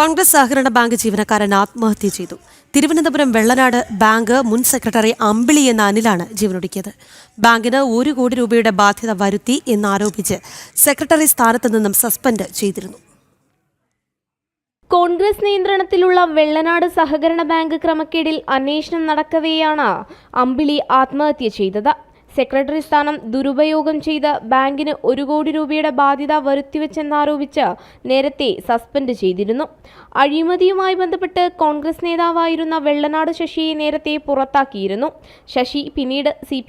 കോൺഗ്രസ് സഹകരണ ബാങ്ക് ജീവനക്കാരൻ ആത്മഹത്യ ചെയ്തു. തിരുവനന്തപുരം വെള്ളനാട് ബാങ്ക് മുൻ സെക്രട്ടറി അമ്പിളി എന്ന അനിലാണ് ജീവനൊടുക്കിയത്. ബാങ്കിന് ഒരു കോടി രൂപയുടെ ബാധ്യത വരുത്തി എന്നാരോപിച്ച് സെക്രട്ടറി സ്ഥാനത്ത് നിന്നും സസ്പെൻഡ് ചെയ്തിരുന്നു. കോൺഗ്രസ് നിയന്ത്രണത്തിലുള്ള വെള്ളനാട് സഹകരണ ബാങ്ക് ക്രമക്കേടിൽ അന്വേഷണം നടക്കവെയാണ് അമ്പിളി ആത്മഹത്യ ചെയ്തത്. സെക്രട്ടറി സ്ഥാനം ദുരുപയോഗം ചെയ്ത് ബാങ്കിന് ഒരു കോടി രൂപയുടെ ബാധ്യത വരുത്തിവെച്ചെന്നാരോപിച്ച് നേരത്തെ സസ്പെൻഡ് ചെയ്തിരുന്നു. അഴിമതിയുമായി ബന്ധപ്പെട്ട് കോൺഗ്രസ് നേതാവായിരുന്ന വെള്ളനാട് ശശിയെ നേരത്തെ പുറത്താക്കിയിരുന്നു. ശശി പിന്നീട് സി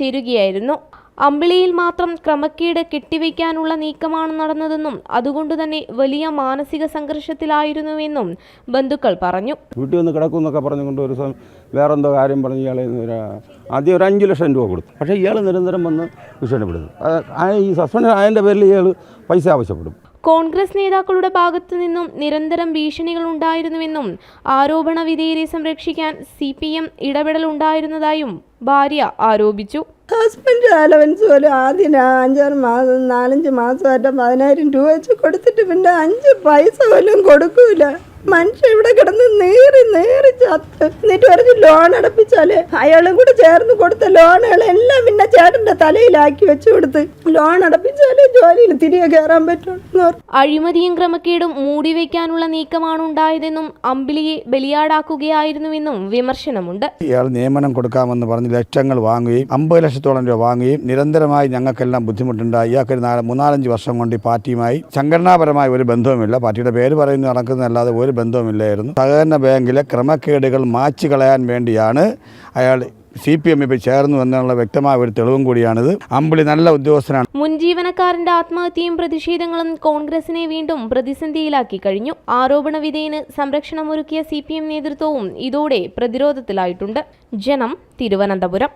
ചേരുകയായിരുന്നു. അമ്പിളിയിൽ മാത്രം ക്രമക്കേട് കെട്ടിവയ്ക്കാനുള്ള നീക്കമാണ് നടന്നതെന്നും അതുകൊണ്ടുതന്നെ വലിയ മാനസിക സംഘർഷത്തിലായിരുന്നുവെന്നും ബന്ധുക്കൾ പറഞ്ഞു. വീട്ടിൽ വന്ന് കിടക്കും എന്നൊക്കെ പറഞ്ഞുകൊണ്ട് ഒരു ദിവസം വേറെ എന്തോ കാര്യം പറഞ്ഞ് ഇയാളെ ആദ്യം ഒരു അഞ്ച് ലക്ഷം രൂപ കൊടുത്തു. പക്ഷേ ഇയാൾ നിരന്തരം വന്ന് ഭീഷണിപ്പെടുന്നു ആ ഈ സസ്പെൻഷൻ ആയതിന്റെ പേരിൽ ഇയാൾ പൈസ ആവശ്യപ്പെടും. കോൺഗ്രസ് നേതാക്കളുടെ ഭാഗത്തു നിന്നും നിരന്തരം ഭീഷണികൾ ഉണ്ടായിരുന്നുവെന്നും ആരോപണ വിധേയരെ സംരക്ഷിക്കാൻ സി പി എം ഇടപെടൽ ഉണ്ടായിരുന്നതായും ഭാര്യ ആരോപിച്ചു. ഹസ്ബൻഡ് അലവൻസ് പോലെ ആദ്യം അഞ്ചാറ് മാസം നാലഞ്ച് മാസമായിട്ട് പതിനായിരം രൂപ വെച്ച് കൊടുത്തിട്ട് പിന്നെ അഞ്ച് പൈസ പോലും കൊടുക്കൂല. മനുഷ്യ ഇവിടെ കിടന്ന് നേറി നേറി ചത്ത്. എന്നിട്ട് പറഞ്ഞ് ലോൺ അടപ്പിച്ചാൽ അയാളും കൂടെ ചേർന്ന് കൊടുത്ത ലോണുകളെല്ലാം ചേട്ടന്റെ തലയിലാക്കി വെച്ചു കൊടുത്ത് ലോൺ അടപ്പിച്ചാലേ ജോലിയിൽ തിരികെ കയറാൻ പറ്റുള്ളൂ. അഴിമതിയും ക്രമക്കേടും മൂടിവെക്കാനുള്ള നീക്കമാണ് ഉണ്ടായതെന്നും അമ്പിളിയെ ബലിയാടാക്കുകയായിരുന്നുവെന്നും വിമർശനമുണ്ട്. ഇയാൾ നിയമനം കൊടുക്കാമെന്ന് പറഞ്ഞ് ലക്ഷങ്ങൾ വാങ്ങുകയും അമ്പത് ലക്ഷത്തോളം രൂപ വാങ്ങുകയും നിരന്തരമായി ഞങ്ങൾക്കെല്ലാം ബുദ്ധിമുട്ടുണ്ടായി. ഇയാൾക്ക് ഒരു നാല് മൂന്നാലഞ്ച് വർഷം കൊണ്ട് ഈ പാർട്ടിയുമായി സംഘടനാപരമായ ഒരു ബന്ധവുമില്ല. പാർട്ടിയുടെ പേര് പറയുന്ന നടക്കുന്നതല്ലാതെ ഒരു ബന്ധവുമില്ലായിരുന്നു. സഹകരണ ബാങ്കിലെ ക്രമക്കേടുകൾ മാച്ചു കളയാൻ വേണ്ടിയാണ് അയാൾ സി പി എമ്മിൽ ചേർന്നു എന്നുള്ള വ്യക്തമായ ഒരു തെളിവും കൂടിയാണിത്. അമ്പിളി നല്ല ഉദ്യോഗസ്ഥനാണ്. മുൻ ജീവനക്കാരന്റെ ആത്മഹത്യയും പ്രതിഷേധങ്ങളും കോൺഗ്രസിനെ വീണ്ടും പ്രതിസന്ധിയിലാക്കി കഴിഞ്ഞു. ആരോപണ വിധേയന് സംരക്ഷണമൊരുക്കിയ സി പി എം നേതൃത്വവും ഇതോടെ പ്രതിരോധത്തിലായിട്ടുണ്ട്. ജനം തിരുവനന്തപുരം.